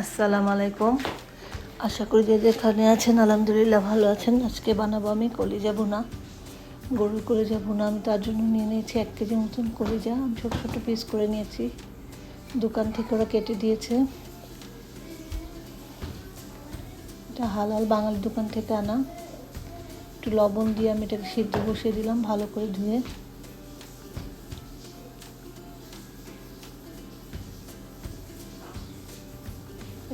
আসসালামু আলাইকুম। আশা করি যে যেখানে আছেন, আলহামদুলিল্লাহ ভালো আছেন। আজকে বানাবো আমি কলিজা ভুনা। গরুর কলিজা ভুনা আমি তার জন্য নিয়ে নিয়েছি এক কেজি মতন কলিজা। আমি ছোটো ছোটো পিস করে নিয়েছি। দোকান থেকে ওরা কেটে দিয়েছে। এটা হালাল বাঙালি দোকান থেকে আনা। একটু লবণ দিয়ে আমি এটাকে সিদ্ধ বসিয়ে দিলাম ভালো করে ধুয়ে।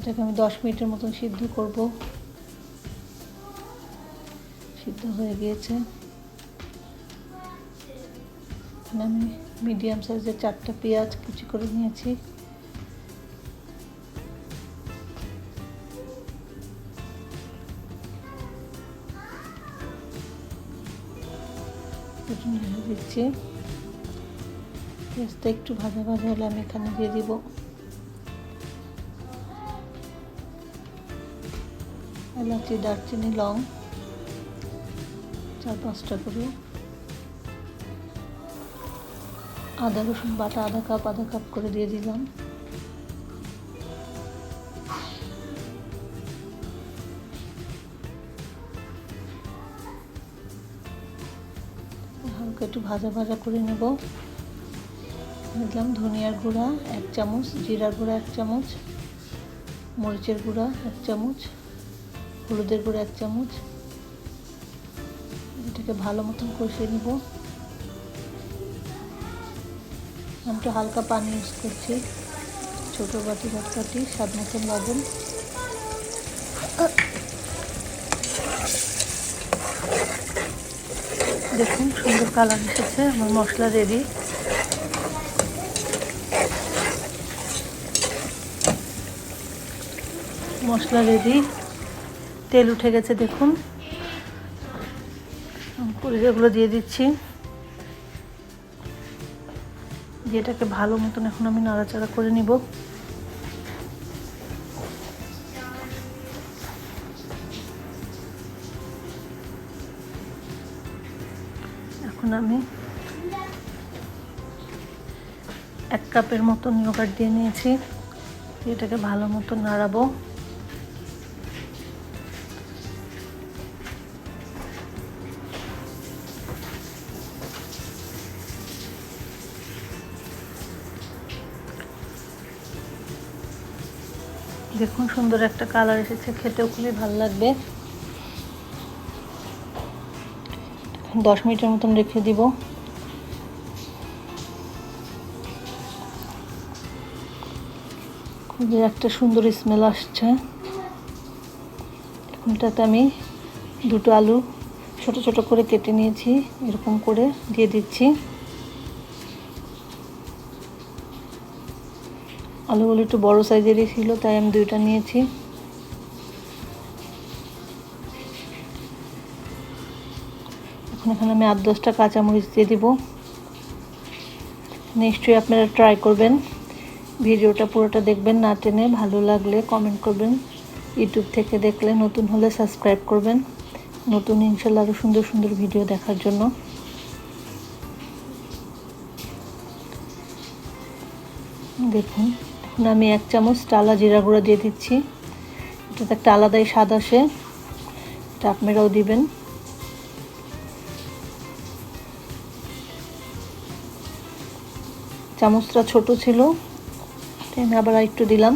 এটাকে আমি দশ মিনিটের মতন সিদ্ধ করব। সিদ্ধ হয়ে গিয়েছে। এখানে আমি মিডিয়াম সাইজের চারটা পেঁয়াজ কুচি করে নিয়েছি। দিচ্ছি পেঁয়াজটা একটু ভাজা ভাজা হলে আমি এখানে দিয়ে দিব। এলাচি, দারচিনি, লং, চার পাঁচটা করে। আদা, রসুন বাটা, আধা কাপ আধা কাপ করে দিয়ে দিলাম। হালকা একটু ভাজা ভাজা করে নেব। দিলাম ধনিয়ার গুঁড়া, এক চামচ, জিরার গুঁড়া, এক চামচ, মরিচের গুঁড়া, এক চামচ। হলুদের গুঁড়ো এক চামচ। এটাকে ভালো মতন কষিয়ে নিব। আমি একটু হালকা পানি ইউজ করছি। ছোটো বাটি ভাত বাটি, স্বাদ মতন লবণ। দেখুন, সুন্দর কালার এসেছে, আমার মশলা রেডি মশলা রেডি তেল উঠে গেছে, দেখুন। পরিজাগুলো দিয়ে দিচ্ছি। যেটাকে ভালো মতন এখন আমি নাড়াচাড়া করে নিব। এখন আমি এক কাপের মতন ইয়োগার্ট দিয়ে নিয়েছি। এটাকে ভালো মতো নাড়াবো। দেখুন, সুন্দর একটা কালার এসেছে, খেতেও খুবই ভালো লাগবে। দশ মিনিটের মতন রেখে দিব। খুবই একটা সুন্দর স্মেল আসছে। এখন এটাতে আমি দুটো আলু ছোট ছোট করে কেটে নিয়েছি, এরকম করে দিয়ে দিচ্ছি। আলুগুলো একটু বড় সাইজেরই ছিল, তাই আমি দুইটা নিয়েছি। এখন এখানে আমি আট দশটা কাঁচামরিচ দিয়ে দিব। নিশ্চয়ই আপনারা ট্রাই করবেন। ভিডিওটা পুরোটা দেখবেন, না টেনে ভালো লাগলে কমেন্ট করবেন। ইউটিউব থেকে দেখলে নতুন হলে সাবস্ক্রাইব করবেন। নতুন ইনশাল্লাহ আরও সুন্দর সুন্দর ভিডিও দেখার জন্য। দেখুন। আমি এক চামচ টালা জিরা গুঁড়া দিয়ে দিচ্ছি। এটাতে একটা আলাদাই স্বাদ আসে। এটা আপনারাও দিবেন। চামচটা ছোট ছিল আমি আবার একটু দিলাম।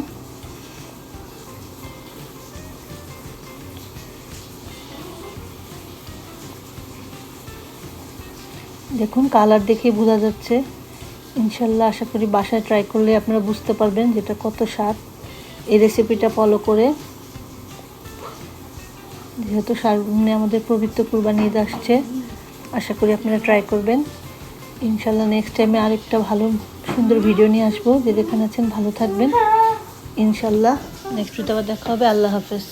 দেখুন, কালার দেখে বোঝা যাচ্ছে। ইনশাল্লাহ আশা করি বাসায় ট্রাই করলে আপনারা বুঝতে পারবেন যেটা কত স্বাদ। এই রেসিপিটা ফলো করে যেহেতু সামনে আমাদের পবিত্র কুরবানি ঈদ আসছে, আশা করি আপনারা ট্রাই করবেন। ইনশাল্লাহ নেক্সট টাইমে আরেকটা ভালো, সুন্দর ভিডিও নিয়ে আসব। যে যেখানে আছেন ভালো থাকবেন। ইনশাল্লাহ নেক্সট আবার দেখা হবে। আল্লাহ হাফেজ।